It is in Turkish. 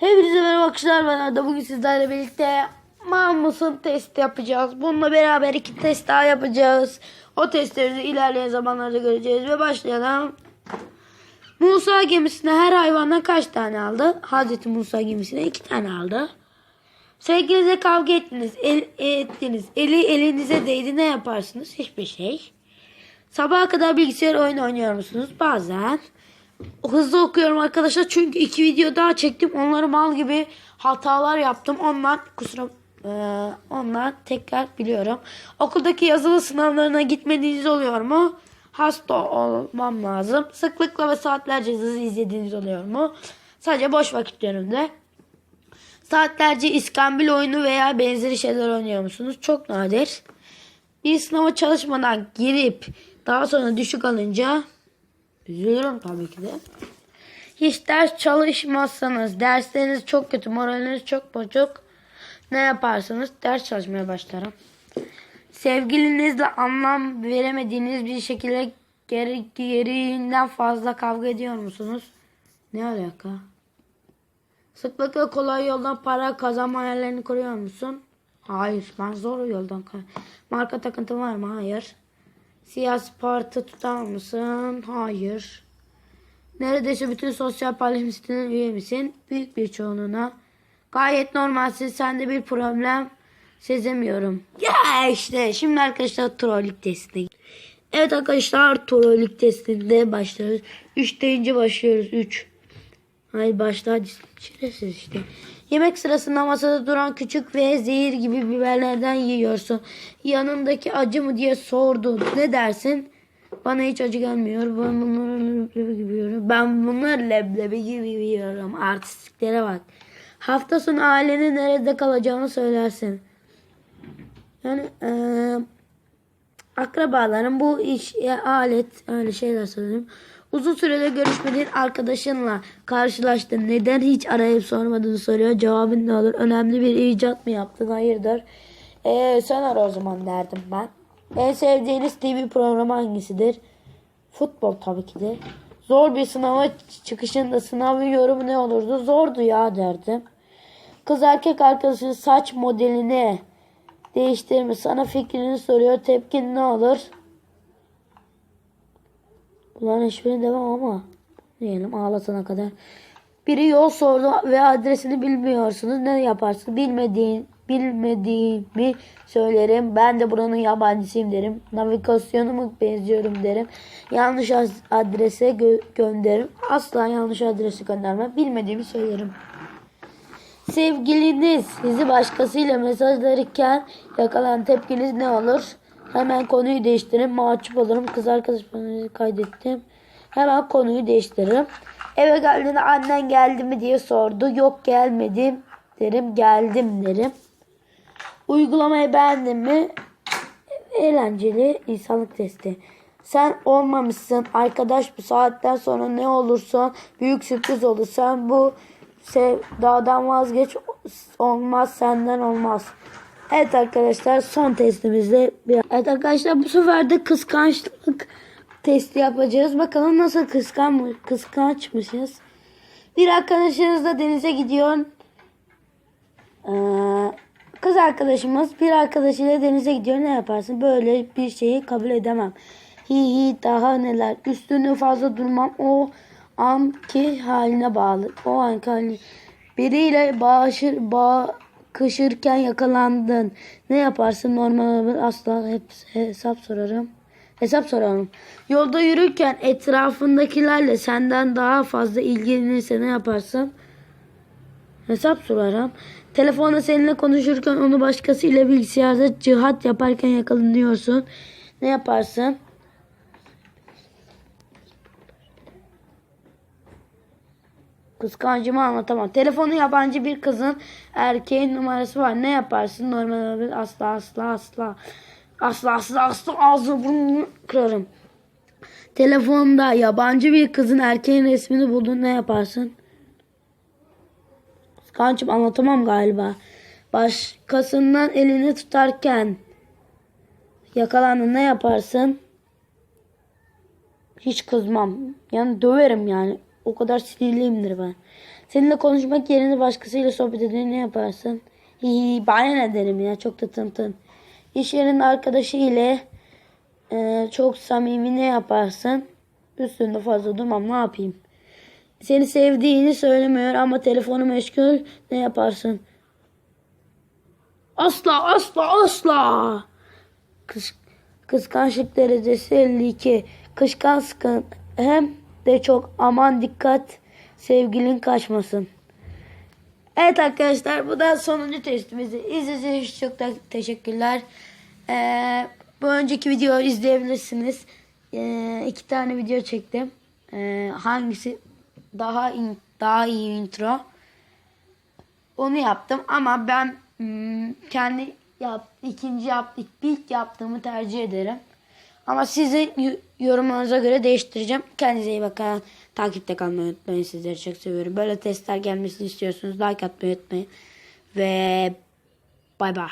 Hepinize merhaba arkadaşlar ben Arda. Bugün sizlerle birlikte Mammus'un test yapacağız. Bununla beraber iki test daha yapacağız. O testleri ilerleyen zamanlarda göreceğiz ve başlayalım. Musa gemisine her hayvandan kaç tane aldı? Hazreti Musa gemisine iki tane aldı. Sevgilinize kavga ettiniz, el, ettiniz. Eli elinize değdi ne yaparsınız? Hiçbir şey. Sabaha kadar bilgisayar oyunu oynuyor musunuz? Bazen. Hızlı okuyorum arkadaşlar çünkü iki video daha çektim. Onları mal gibi hatalar yaptım. Onlar kusura eee, onlar tekrar biliyorum. Okuldaki yazılı sınavlarına gitmediğiniz oluyor mu? Hasta olmam lazım. Sıklıkla ve saatlerce dizi izlediğiniz oluyor mu? Sadece boş vakitlerimde. Saatlerce iskambil oyunu veya benzeri şeyler oynuyor musunuz? Çok nadir. Bir sınava çalışmadan girip daha sonra düşük alınca üzülürüm tabii ki de. Hiç ders çalışmazsanız, dersleriniz çok kötü, moraliniz çok bozuk. Ne yaparsınız? Ders çalışmaya başlarım. Sevgilinizle anlam veremediğiniz bir şekilde geri, gereğinden fazla kavga ediyor musunuz? Ne alaka? Sıklıkla kolay yoldan para kazanma hayallerini kuruyor musun? Hayır. Ben zor yoldan ka- Marka takıntın var mı? Hayır. Siyasi parti tutar mısın? Hayır. Neredeyse bütün sosyal paylaşım sitelerine üye misin? Büyük bir çoğunluğuna. Gayet normalsin. Sende bir problem sezemiyorum. Ya işte şimdi arkadaşlar trollük testi. Evet arkadaşlar trollük testinde başlıyoruz. 3 deyince başlıyoruz. 3. Hayır başta şerefsiz işte. Yemek sırasında masada duran küçük ve zehir gibi biberlerden yiyorsun. Yanındaki acı mı diye sordu. Ne dersin? Bana hiç acı gelmiyor. Ben bunları leblebi gibi yiyorum. Ben bunları leblebi gibi yiyorum. Artistliklere bak. Hafta sonu ailenin nerede kalacağını söylersin. Yani eee akrabaların bu iş ya, alet öyle şeyler söyleyeyim. Uzun sürede görüşmediğin arkadaşınla karşılaştın. Neden hiç arayıp sormadığını soruyor. Cevabın ne olur? Önemli bir icat mı yaptın? Hayırdır? Ee, sen ara o zaman derdim ben. En sevdiğiniz TV programı hangisidir? Futbol tabii ki de. Zor bir sınava çıkışında sınavın yorumu ne olurdu? Zordu ya derdim. Kız erkek arkadaşın saç modelini değiştirme. Sana fikrini soruyor. Tepkin ne olur? Bunların hiçbirini demem ama diyelim ağlatana kadar. Biri yol sordu ve adresini bilmiyorsunuz. Ne yaparsın? Bilmediğin, bilmediğimi söylerim. Ben de buranın yabancısıyım derim. Navigasyonumu benziyorum derim. Yanlış adrese gö- gönderirim. Asla yanlış adresi göndermem. Bilmediğimi söylerim. Sevgiliniz sizi başkasıyla mesajlarken yakalan tepkiniz ne olur? Hemen konuyu değiştirin. Mahcup olurum. Kız arkadaşımı kaydettim. Hemen konuyu değiştiririm. Eve geldiğinde annen geldi mi diye sordu. Yok gelmedim derim. Geldim derim. Uygulamayı beğendin mi? Eğlenceli insanlık testi. Sen olmamışsın. Arkadaş bu saatten sonra ne olursa büyük sürpriz olur. Sen bu sevdadan vazgeç. Olmaz senden olmaz. Evet arkadaşlar son testimizde. Evet arkadaşlar bu sefer de kıskançlık testi yapacağız. Bakalım nasıl kıskan mı, kıskançmışız. Bir arkadaşınızla denize gidiyor. Ee, kız arkadaşımız bir arkadaşıyla denize gidiyor. Ne yaparsın? Böyle bir şeyi kabul edemem. Hi hi daha neler. Üstüne fazla durmam. O anki haline bağlı. O anki haline. Biriyle bağışır, bakışırken yakalandın. Ne yaparsın? Normal. Asla hep hesap sorarım. Hesap sorarım. Yolda yürürken etrafındakilerle senden daha fazla ilgilenirse ne yaparsın? Hesap sorarım. Telefonda seninle konuşurken onu başkasıyla bilgisayarda cihat yaparken yakalanıyorsun. Ne yaparsın? Kıskancımı anlatamam. Telefonu yabancı bir kızın erkeğin numarası var. Ne yaparsın? Normal olabilir. Asla asla asla. Asla asla asla ağzını burnunu kırarım. Telefonda yabancı bir kızın erkeğin resmini buldun. Ne yaparsın? Kıskançım anlatamam galiba. Başkasından elini tutarken yakalandın ne yaparsın? Hiç kızmam. Yani döverim yani. O kadar sinirliyimdir ben. Seninle konuşmak yerine başkasıyla sohbet edince ne yaparsın? Hihi bana ne derim ya çok da tın tın. İş yerinin arkadaşı ile e, çok samimi ne yaparsın? Üstünde fazla durmam ne yapayım? Seni sevdiğini söylemiyor ama telefonu meşgul ne yaparsın? Asla asla asla. Kıs, kıskançlık derecesi 52. Kıskançlık hem de çok aman dikkat sevgilin kaçmasın. Evet arkadaşlar bu da sonuncu testimizi. İzlediğiniz için çok teşekkürler. Ee, bu önceki videoyu izleyebilirsiniz. Ee, iki tane video çektim. Ee, hangisi daha in- daha iyi intro? Onu yaptım ama ben hmm, kendi yap, ikinci yaptık ilk yaptığımı tercih ederim. Ama sizin y- yorumlarınıza göre değiştireceğim. Kendinize iyi bakın. Takipte kalmayı unutmayın. Sizleri çok seviyorum. Böyle testler gelmesini istiyorsunuz. Like atmayı unutmayın. Ve bay bay.